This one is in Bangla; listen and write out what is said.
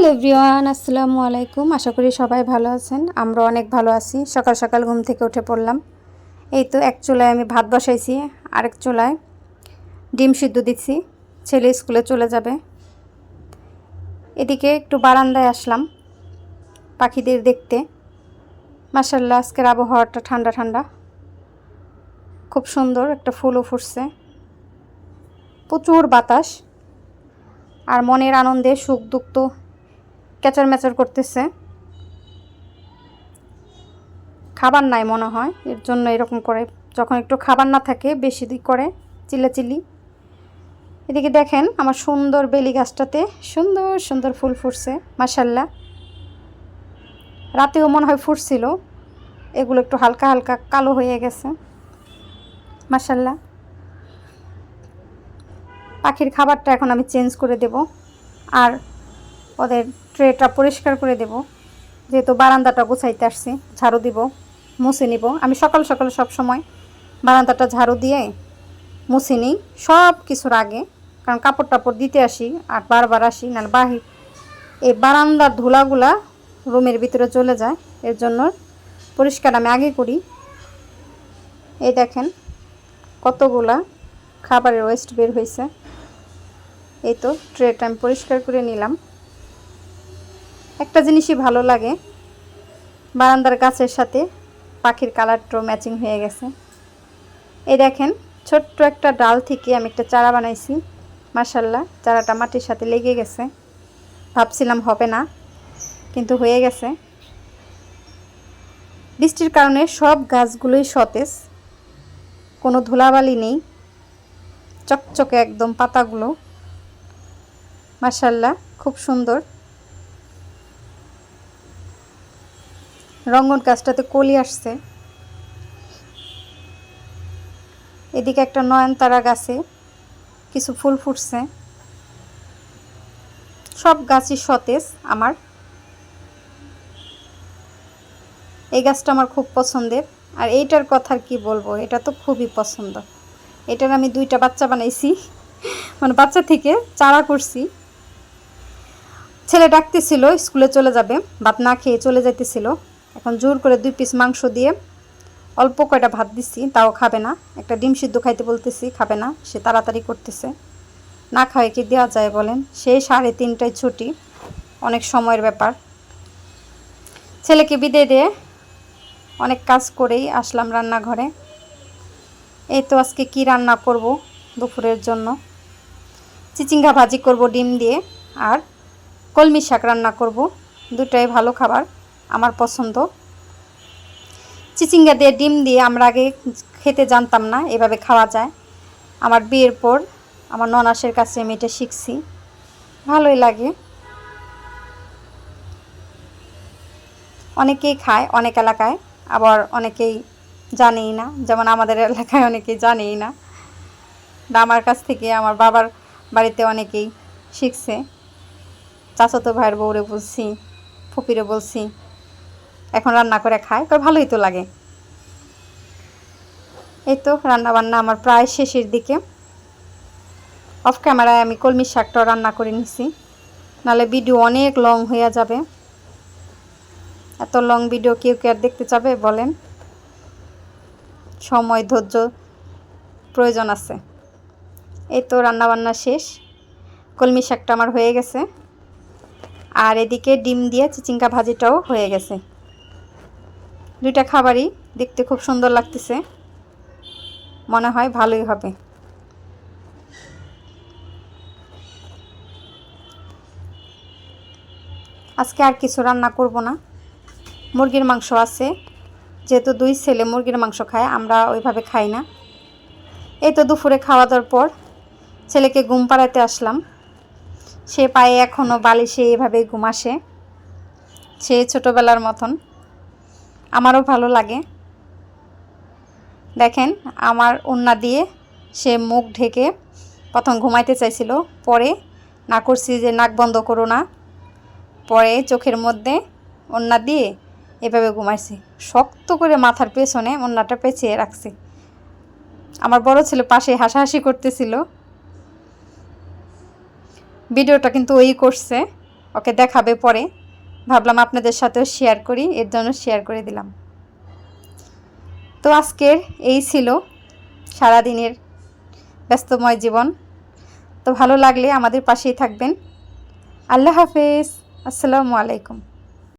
হ্যালো এভরিওয়ান, আসসালামু আলাইকুম। আশা করি সবাই ভালো আছেন। আমরা অনেক ভালো আছি। সকাল সকাল ঘুম থেকে উঠে পড়লাম। এই তো এক চুলায় আমি ভাত বসাইছি, আরেক চুলায় ডিম সিদ্ধ দিচ্ছি। ছেলে স্কুলে চলে যাবে। এদিকে একটু বারান্দায় আসলাম, পাখিদের দেখতে। মাসাল্লাহ আজকের আবহাওয়াটা ঠান্ডা ঠান্ডা। খুব সুন্দর, একটা ফুলও ফুটছে। প্রচুর বাতাস। আর মনের আনন্দে সুখ দুঃখ ক্যাচার ম্যাচার করতেছে। খাবার নাই মনে হয়, এর জন্য এরকম করে। যখন একটু খাবার না থাকে, বেশি দিক করে চিল্লাচিল্লি এদিকে দেখেন আমার সুন্দর বেলি গাছটাতে সুন্দর সুন্দর ফুল ফুটছে মাসাল্লাহ রাতেও মনে হয় ফুটছিল, এগুলো একটু হালকা হালকা কালো হয়ে গেছে মাসাল্লাহ পাখির খাবারটা এখন আমি চেঞ্জ করে দেব, আর ওদের ট্রেটা পরিষ্কার করে দেব। যেহেতু বারান্দাটা গুছাইতে আসছি, ঝাড়ু দিব, মুছে নিব। আমি সকাল সকাল সব সময় বারান্দাটা ঝাড়ু দিয়ে মুছে নিই, সব কিছুর আগে। কারণ কাপড় টাপড় দিতে আসি আর বারবার আসি না বাহির এই বারান্দার ধুলাগুলা রুমের ভিতরে চলে যায়। এর জন্য পরিষ্কার আমি আগে করি। এই দেখেন কতগুলা খাবারের ওয়েস্ট বের হয়েছে এই তো ট্রেটা আমি পরিষ্কার করে নিলাম। একটা জিনিসই ভালো লাগে বারান্দার গাছের সাথে পাখির কালারটাও ম্যাচিং হয়ে গেছে। এই দেখেন, ছোট্ট একটা ডাল থেকে আমি একটা চারা বানাইছি মার্শাল্লাহ চারাটা মাটির সাথে লেগে গেছে। ভাবছিলাম হবে না, কিন্তু হয়ে গেছে। বৃষ্টির কারণে সব গাছগুলোই সতেজ, কোনো ধুলাবালি নেই, চকচকে একদম পাতাগুলো। মার্শাল্লাহ খুব সুন্দর। রঙ্গন গাছটাতে কলি আসছে। এদিকে একটা নয়নতারা গাছে কিছু ফুল ফুটছে। সব গাছই সতেজ আমার। এই গাছটা আমার খুব পছন্দের। আর এইটার কথা কি বলব? এটা তো খুবই পছন্দ। এটার আমি দুইটা বাচ্চা বানাইছি। মানে বাচ্চা থেকে চারা করছি। ছেলে ডাকতেছিল, স্কুলে চলে যাবে। ভাত না খেয়ে চলে যাইতেছিল। এখন জোর করে দুই পিস মাংস দিয়ে অল্প কয়টা ভাত দিচ্ছি তাও খাবে না। একটা ডিম সিদ্ধ খাইতে বলতেছি, খাবে না, সে তাড়াতাড়ি করতেছে। না খাওয়াই কি দেওয়া যায় বলেন? সেই সাড়ে তিনটায় ছুটি, অনেক সময়ের ব্যাপার। ছেলেকে বিদে দিয়ে অনেক কাজ করেই আসলাম রান্নাঘরে। এই তো আজকে কি রান্না করব দুপুরের জন্য? চিচিঙ্গা ভাজি করব, ডিম দিয়ে, আর কলমি শাক রান্না করব। দুটাই ভালো খাবার। আমার পছন্দ। চিচিঙ্গা দিয়ে ডিম দিয়ে আমরা আগে খেতে জানতাম না এভাবে খাওয়া যায়। আমার বিয়ের পর আমার ননাসের কাছে আমি এটা শিখছি। ভালোই লাগে। অনেকেই খায়, অনেক এলাকায়, আবার অনেকেই জানেই না। যেমন আমাদের এলাকায় অনেকেই জানেই না। আমার কাছ থেকে আমার বাবার বাড়িতে অনেকেই শিখছে। চাচাতো ভাইয়ের বউরে বলছি ফুপিরে বলছি এখন রান্না করে খায়, তো ভালোই তো লাগে। এই তো রান্না বান্না আমার প্রায় শেষের দিকে। অফ ক্যামেরায় আমি কলমির শাকটাও রান্না করে নিছি। নাহলে ভিডিও অনেক লং হয়ে যাবে। এত লং ভিডিও কেউ কে আর দেখতে চাবে, বলেন? সময়, ধৈর্য প্রয়োজন আছে। এই তো রান্নাবান্না শেষ। কলমি শাকটা আমার হয়ে গেছে। আর এদিকে ডিম দিয়ে চিচিঙ্গা ভাজিটাও হয়ে গেছে। দুইটা খাবারই দেখতে খুব সুন্দর লাগতেছে। মনে হয় ভালোই হবে। আজকে আর কিছু রান্না করব না। মুরগির মাংস আছে। যেহেতু দুই ছেলে মুরগির মাংস খায়, আমরা ওইভাবে খাই না। এই তো দুপুরে খাওয়া দাওয়ার পর ছেলেকে ঘুম পাড়াতে আসলাম। সে পায়ে এখনও বালিশে এভাবেই ঘুম আসে। সে ছোটোবেলার মতন আমারও ভালো লাগে। দেখেন, আমার উন্না দিয়ে সে মুখ ঢেকে প্রথম ঘুমাইতে চাইছিল, পরে না করছি যে নাক বন্ধ করো না, পরে চোখের মধ্যে ওন্না দিয়ে এভাবে ঘুমাইছি। শক্ত করে মাথার পেছনে ওন্নাটা পেঁচিয়ে রাখছি। আমার বড় ছেলে পাশে হাসাহাসি করতেছিল। ভিডিওটা কিন্তু ওই করছে, ওকে দেখাবে পরে। ভাবলাম আপনাদের সাথেও শেয়ার করি, এর জন্য শেয়ার করে দিলাম। তো আজকের এই ছিল সারাদিনের ব্যস্তময় জীবন। তো ভালো লাগলে আমাদের পাশেই থাকবেন। আল্লাহ হাফেজ। আসসালামু আলাইকুম।